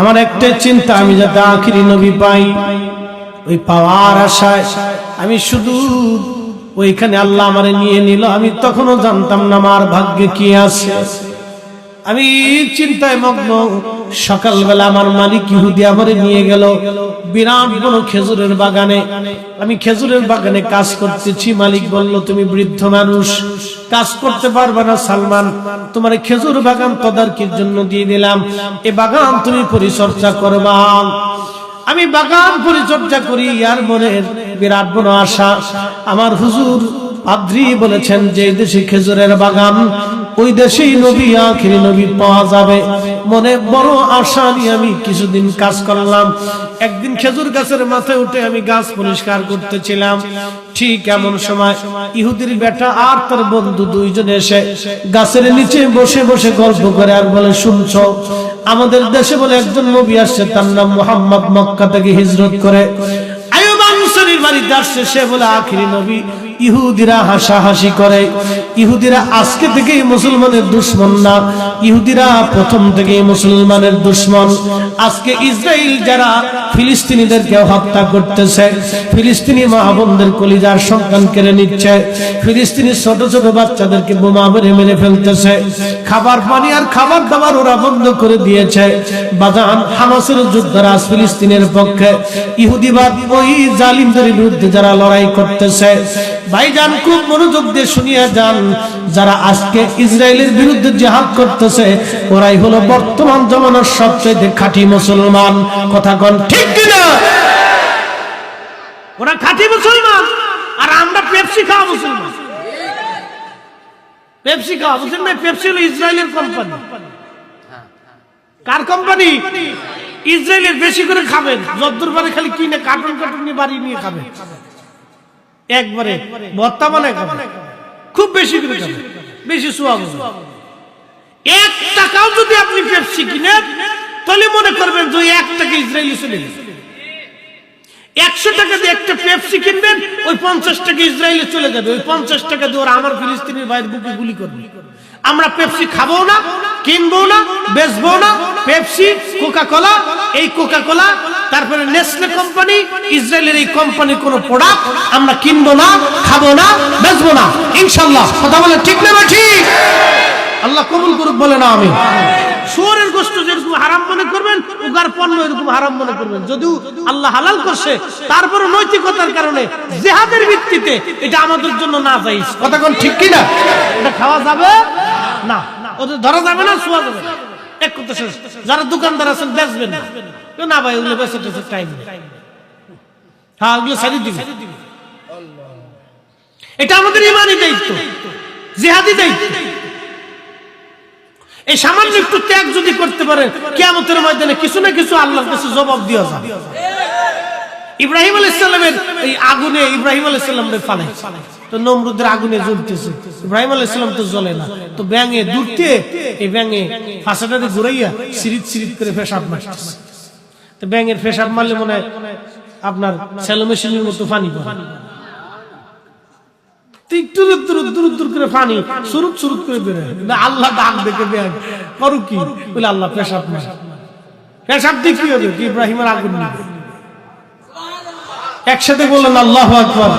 আমার একটা চিন্তা, আমি যাতে আখিরি নবী পাই, ওই পাওয়ার আশায় আমি শুধু ওইখানে আল্লাহ আমারে নিয়ে নিল, আমি তখনও জানতাম না আমার ভাগ্যে কি আছে। আমি চিন্তায় মগ্ন। সকালবেলা আমার মালিক ইহুদি আমারে নিয়ে গেল। বিরাট বড় খেজুরের বাগানে। আমি খেজুরের বাগানে কাজ করতেছি। মালিক বলল, তুমি বৃদ্ধ মানুষ, কাজ করতে পারবে না সালমান। তোমার খেজুর বাগান তদারকির জন্য দিয়ে দিলাম। এ বাগান তুমি পরিচর্যা করবা। আমি বাগান পরিচর্যা করি, আর মনের বিরাট বড় আশা। আমার হুজুর পাদ্রি বলেছেন যে দেশে খেজুরের বাগান ওই দেশেই নবী, আখিরি নবী পাওয়া যাবে। মনে বড় আশা নিয়ে আমি কিছুদিন কাজ করলাম। একদিন খেজুর গাছের মাথায় উঠে আমি গাছ পরিষ্কার করতেছিলাম। ঠিক এমন সময় ইহুদির বেটা আর তার বন্ধু দুইজন এসে গাছের নিচে বসে বসে গল্প করে আর বলে, শুনছো, আমাদের দেশে বলে একজন নবী আসছে, তার নাম মোহাম্মদ মক্কা থেকে হিজরত করে। আয়ুব আনসারীর বাড়িতে আসছে, সে বলে, আখিরি নবী ইহুদিরা হাসাহাসি করে। ইহুদিরা আজকে থেকেই মুসলমানের দুশ্মন না। ইহুদিরা প্রথম থেকেই মুসলমানের দুশ্মন। আজকে ইসরায়েল যারা ফিলিস্তিনিদেরকে হত্যা করতেছে, ফিলিস্তিনি মা বোনদের কলিজার সন্তান কেড়ে নিচ্ছে, ফিলিস্তিনি ছোট ছোট বাচ্চাদেরকে বোমা মেরে মেরে ফেলতেছে। খাবার পানি আর খাবার দাবার ওরা বন্ধ করে দিয়েছে। বাজান হামাসের আজ ফিলিস্তিনের পক্ষে। ইহুদিবাদ ওই জালিমদের বিরুদ্ধে যারা লড়াই করতেছে ভাইজান খুব মনোযোগ দিয়ে শুনিয়া যান। যারা আজকে ইসরায়েলের বিরুদ্ধে জেহাদ করতেছে, ওরাই হলো বর্তমান জমানার সবচেয়ে খাঁটি মুসলমান। কথা কন ঠিক কিনা? ওরা খাঁটি মুসলমান, আর আমরা পেপসি খাওয়া মুসলমান। পেপসি খাওয়া মুসলমান পেপসি হলো ইসরায়েলের কোম্পানি কার কোম্পানি ইসরায়েলের বেশি করে খাবেন। যদ্দুর পারে খালি কিনে কার্টুন কার্টুন নিয়ে বাড়ি নিয়ে খাবেন। একবারে ভর্তা মানে খুব বেশি বেশি সোয়াব এক টাকাও যদি আপনি পেপসি কিনেন, তাহলে মনে করবেন যে এক টাকা ইসরায়েলি চলে গেছে। একশো টাকা দিয়ে একটা পেপসি কিনবেন, ওই পঞ্চাশ টাকা ইসরায়েলে চলে যাবে। ওই পঞ্চাশ টাকা দিয়ে ওরা আমার ফিলিস্তিনের বাইরের বুকে গুলি করবে। আমরা পেপসি খাব না কিনবো না বেচবো না, পেপসি কোকা কোলা এই কোকা কোলা তারপরে নেসলে কোম্পানি ইসরায়েলের এই কোম্পানির কোন প্রোডাক্ট আমরা কিনবো না খাব না বেচবো না। ইনশাল্লাহ কথা বলে ঠিক না ঠিক? আল্লাহ কবুল করুক বলে না আমি শুয়ারের গোস্ত যেরকম হারাম মনে করবেন উগার পণ্য এরকম হারাম মনে করবেন। যদিও আল্লাহ হালাল করছে তারপরে নৈতিকতার কারণে জেহাদের ভিত্তিতে এটা আমাদের জন্য না যাই কথা কোন ঠিক কি না এটা খাওয়া যাবে? না। ওদের ধরা যাবে না শোয়া যাবে এক কথা শেষ। যারা দোকানদার আছেন বেচবেন না। না ভাই, ওগুলো টাইম হ্যাঁ ওগুলো সারি দিবে। এটা আমাদের দায়িত্ব দায়িত্ব। এই সামান্য একটু ত্যাগ যদি করতে পারে ময়দানে কিছু না কিছু আল্লাহর কাছে জবাব দেওয়া যাবে। ইব্রাহিম আলাইসাল্লামের এই আগুনে ইব্রাহিম আলাইসাল্লামের ফালে। তো নমরুদের আগুনে জ্বলতেছে। ইব্রাহিম আলাইসাল্লাম তো জ্বলে না। তো ব্যাঙে দূরতে এই ব্যাঙে ফাঁসাটাতে ঘুরাইয়া সিরিত সিরিত করে পেশাব মারতেছে। ব্যাঙের পেশাব মারলে মনে হয় আপনার সেলো মেশিনের মতো দূর করে বেরোয় আল্লাহ দেখে কি? আল্লাহ পেশাব পেশাব একসাথে বললেন আল্লাহ আকবর।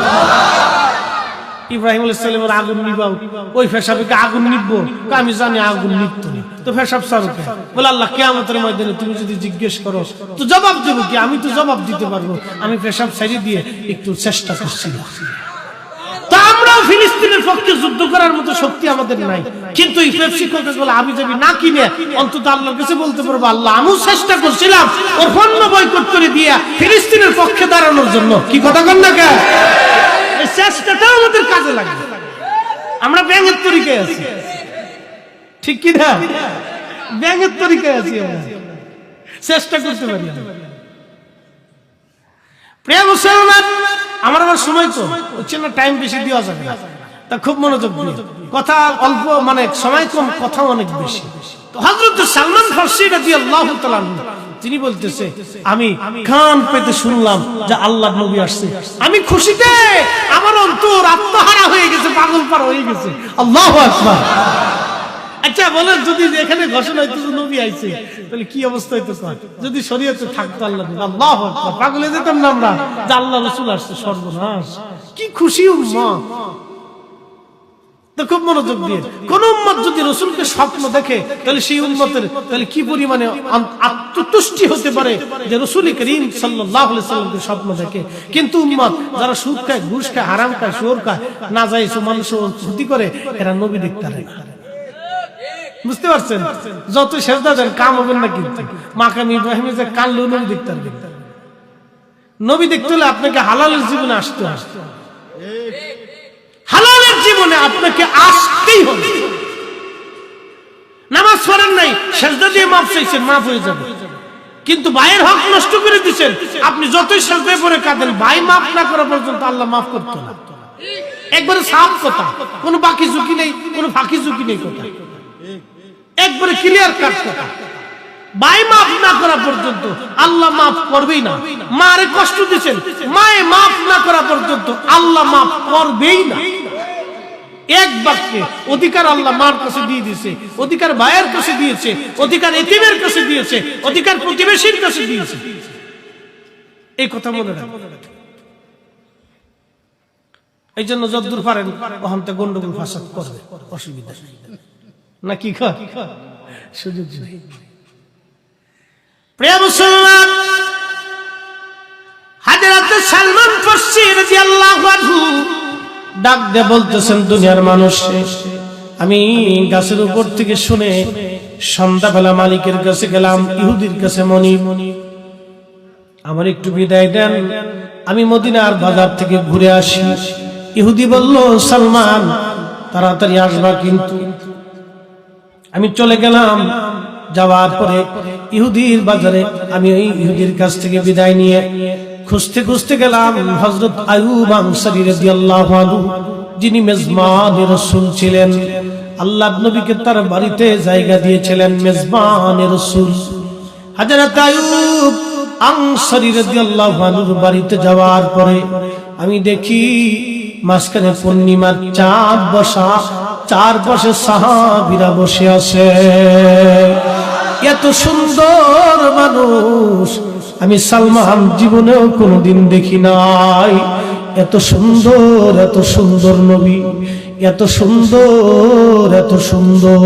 ইব্রাহিম আলাইসাল্লামের আগুন নিবাও। ওই ফেসাবে আগুন নিবো। আমি জানি আগুন নিবত তো ফেসাব সারুকে বলে, আল্লাহ, কেয়ামতের ময়দানে তুমি যদি জিজ্ঞেস করো, তো জবাব দেবো কি? আমি তো জবাব দিতে পারব। আমি ফেসাব সারিয়ে দিয়ে একটু চেষ্টা করছি। তা আমরাও ফিলিস্তিনের পক্ষে যুদ্ধ করার মতো শক্তি আমাদের কিন্তু আমি যদি না কিনে বলতে পারব, আল্লাহ, আমিও করছিলাম ওর করে দিয়া ফিলিস্তিনের পক্ষে দাঁড়ানোর জন্য। কি কথা কন না কেন চেষ্টাটাও আমাদের কাজে লাগে আমরা ব্যাঙের তরিকায় আছি। ঠিক কি না? ব্যাঙের তরিকায় আছি চেষ্টা করতে পারি আমরা। আবার সময় তো। হচ্ছে না টাইম বেশি দেওয়া যাবে তা খুব মনোযোগ কথা অল্প মানে সময় কম কথা অনেক বেশি। হজরত সালমান ফার্সি রাজি আল্লাহ তিনি বলতেছে আমি কান পেতে শুনলাম যে আল্লাহ নবী আসছে। আমি খুশিতে আমার অন্তর আত্মহারা হয়ে গেছে পাগল পার হয়ে গেছে। আল্লাহ আকবার। আচ্ছা বলেন যদি এখানে ঘোষণা হইতো নবী আইছে তাহলে কি অবস্থা হইতো? যদি শরীয়তে থাকতো আল্লাহ আল্লাহ পাগলে যেতাম না আমরা যে আল্লাহ রসুল আসছে সর্বনাশ। কি খুশি উম্মা খুব মনোযোগ দিয়ে। কোন উম্মত যদি রসুলকে স্বপ্ন দেখে, তাহলে সেই উম্মতের তাহলে কি আত্মতুষ্টি হতে পারে যে রসুল করিম স্বপ্ন দেখে? কিন্তু উম্মত যারা খায়, ঘুষ খায়, হারাম খায় শোর খায়, না যায় মানুষ ক্ষতি করে, এরা নবী দেখতে পারে বুঝতে পারছেন? যত সেজদা কাম হবেন না কিন্তু। মাকাম ইব্রাহিমের যে কানলেও নবী দেখতে পারবেন। নবী দেখতে হলে আপনাকে হালালের জীবনে আসতে আসতে জীবনে আপনাকে আসতেই হবে। নামাজ পড়েন নাই, সেজদা দিয়ে মাফ চাইছেন, মাফ হয়ে যাবে। কিন্তু ভাইয়ের হক নষ্ট করে দিচ্ছেন আপনি যতই সেজদায় পরে কাঁদেন, ভাই মাফ না করা পর্যন্ত আল্লাহ মাফ করতো না। একবারে সাফ কথা, কোনো বাকি ঝুঁকি নেই, কোনো ফাঁকি ঝুঁকি নেই কথা। একবারে ক্লিয়ার কাট কথা। ভাই মাফ না করা পর্যন্ত আল্লাহ মাফ করবেই না। মারে কষ্ট দিচ্ছেন মায়ে মাফ না করা পর্যন্ত আল্লাহ মাফ করবেই না। এক বাক্যে অধিকার আল্লাহ মার কাছে দিয়ে দিয়েছে, অধিকার ভাইয়ের কাছে দিয়েছে, অধিকার এতিমের কাছে দিয়েছে, অধিকার প্রতিবেশীর কাছে দিয়েছে। এই কথা রাখবেন এই জন্য যদ্দূর পারেন থেকে গন্ডগোল ফাসাদ করবে, অসুবিধা। না কি সুযোগ নেই। প্রিয় মুসলমান সালমান ফার্সি রাদিয়াল্লাহু আনহু ডাক দিয়ে বলতেছেন দুনিয়ার মানুষ। আমি গাছের উপর থেকে শুনে সন্ধ্যাবেলা মালিকের কাছে গেলাম, ইহুদির কাছে মনি। আমার একটু বিদায় দেন, আমি মদিনার বাজার থেকে ঘুরে আসি। ইহুদি বলল, সালমান, তাড়াতাড়ি আসবা কিন্তু। আমি চলে গেলাম, যাওয়ার পরে ইহুদির বাজারে আমি ওই ইহুদির কাছ থেকে বিদায় নিয়ে খুঁজতে খুঁজতে গেলাম হজরত আয়ুব আনসারী রাদিয়াল্লাহু আনহু, যিনি মেজবানের রাসূল ছিলেন। আল্লাহ নবীকে তার বাড়িতে জায়গা দিয়েছিলেন মেজবানের রাসূল। হযরত আয়ুব আনসারী রাদিয়াল্লাহু আনহুর বাড়িতে যাওয়ার পরে আমি দেখি মাঝখানে পূর্ণিমার চাঁদ বসা, চারপাশে সাহাবিরা বসে আছে। এত সুন্দর মানুষ আমি সালমান জীবনেও কোনোদিন দেখি নাই। এত সুন্দর এত সুন্দর নবী, এত সুন্দর এত সুন্দর।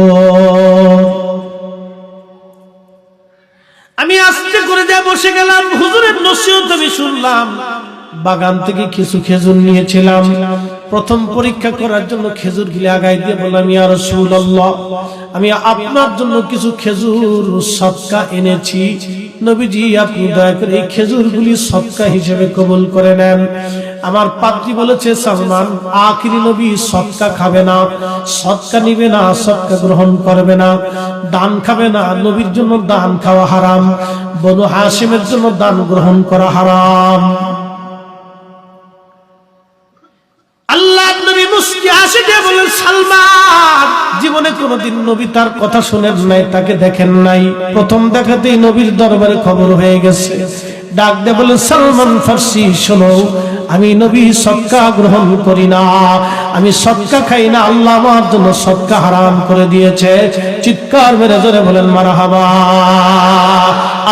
আমি আস্তে করে যা বসে গেলাম, হুজুরের নসিহত আমি শুনলাম। বাগান থেকে কিছু খেজুর নিয়েছিলাম। প্রথম পরীক্ষা করার জন্য খেজুর গিলে আগাই দিয়ে বললাম, ইয়া রাসূলুল্লাহ, আমি আপনার জন্য কিছু খেজুর সদকা এনেছি। নবীজি, আপনি দয়া করে এই খেজুরগুলি সদকা হিসেবে কবুল করে নেন। আমার পাত্রী বলেছে, সালমান, আখিরি নবী সদকা খাবে না সদকা নিবে না সদকা গ্রহণ করবে না। দান খাবে না, নবীর জন্য দান খাওয়া হারাম, বনু হাসিমের জন্য দান গ্রহণ করা হারাম। সালমান, জীবনে কোনদিন নবী তার কথা শুনেন নাই, তাকে দেখেন নাই। প্রথম দেখাতেই নবীর দরবারে খবর হয়ে গেছে। ডাক দে বলে সালমান ফার্সি, শোনো, আমি নবী সক্কা গ্রহণ করি না। আমি সক্কা খাই না, আল্লাহ আমার জন্য সক্কা হারাম করে দিয়েছে। চিৎকার বেড়ে জোরে বলেন মারা মারাহাবা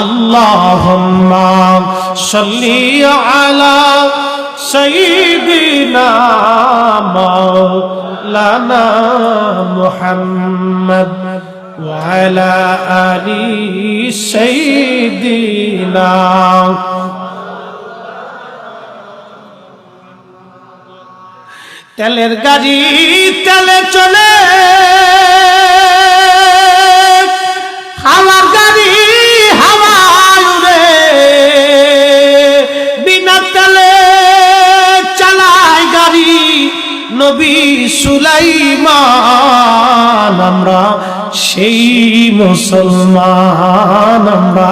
আল্লাহ আলা সঈদিনা مولانا محمد وعلى آل سيدنا তেলের গাড়ি তেলে চলে হাওয়ার নবী সুলাইমান, আমরা সেই মুসলমান, আমরা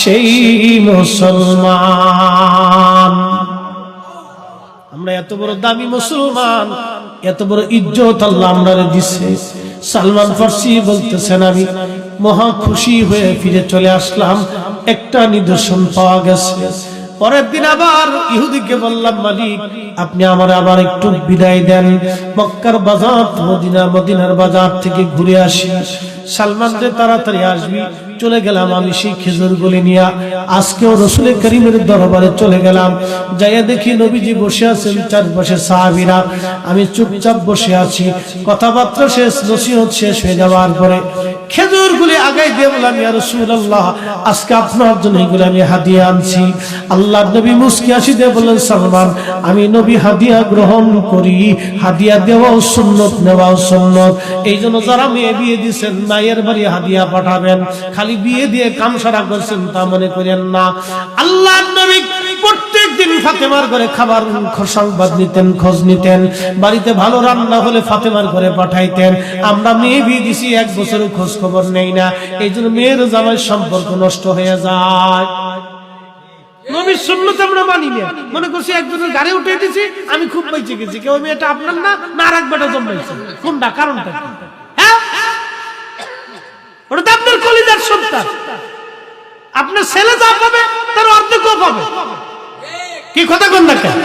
সেই মুসলমান। আমরা এত বড় দামি মুসলমান, এত বড় ইজ্জত আল্লাহ আমরা দিচ্ছে সালমান ফার্সি বলতেছেন, আমি মহা খুশি হয়ে ফিরে চলে আসলাম, একটা নিদর্শন পাওয়া গেছে। পরের দিন আবার ইহুদিকে বললাম, মালিক, আপনি আমার আবার একটু বিদায় দেন। মক্কার বাজার, মদিনা, মদিনার বাজার থেকে ঘুরে আসি। সালমান যে তাড়াতাড়ি আসবি চলে গেলাম, আমি সেই খেজুর গুলি নিয়ে আজকেও রসুল করিমের দরবারে চলে গেলাম। যাইয়া দেখি নবীজি বসে আছেন চারপাশে সাহাবিরা। আমি চুপচাপ বসে আছি। কথাবার্তা শেষ, নসিহত শেষ হয়ে যাওয়ার পরে খেজুর গুলি আগাই দিয়ে বললাম, ইয়া রাসূলুল্লাহ, আজকে আপনার জন্য এগুলো আমি হাদিয়া আনছি। আল্লাহর নবী মুস্কি আসি দিয়ে বললেন, সালমান, আমি নবী হাদিয়া গ্রহণ করি। হাদিয়া দেওয়াও সুন্নত, নেওয়াও সুন্নত। এই জন্য যারা মেয়ে বিয়ে দিচ্ছেন মায়ের বাড়ি হাদিয়া পাঠাবেন। খালি বিয়ে দিয়ে কাম সারা করছেন তা মনে করেন না। জামাই সম্পর্ক নষ্ট হয়ে যায়। আমরা মানি না। মনে করছি একজনের গাড়ি উঠে দিছি, আমি খুব বেঁচে গেছি। কেউ মেয়েটা আপনার না আর এক বেটা জন্মাইছে। কোনটা? কারণটা আপনার সন্তান। আপনার ছেলে যা পাবে, তার অর্ধেকও পাবে। কি কথা কোন কেন?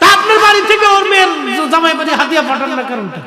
তা আপনার বাড়ি থেকে ওর মেয়ের জামাই বাড়ি হাতিয়া পাঠান না কারণটা?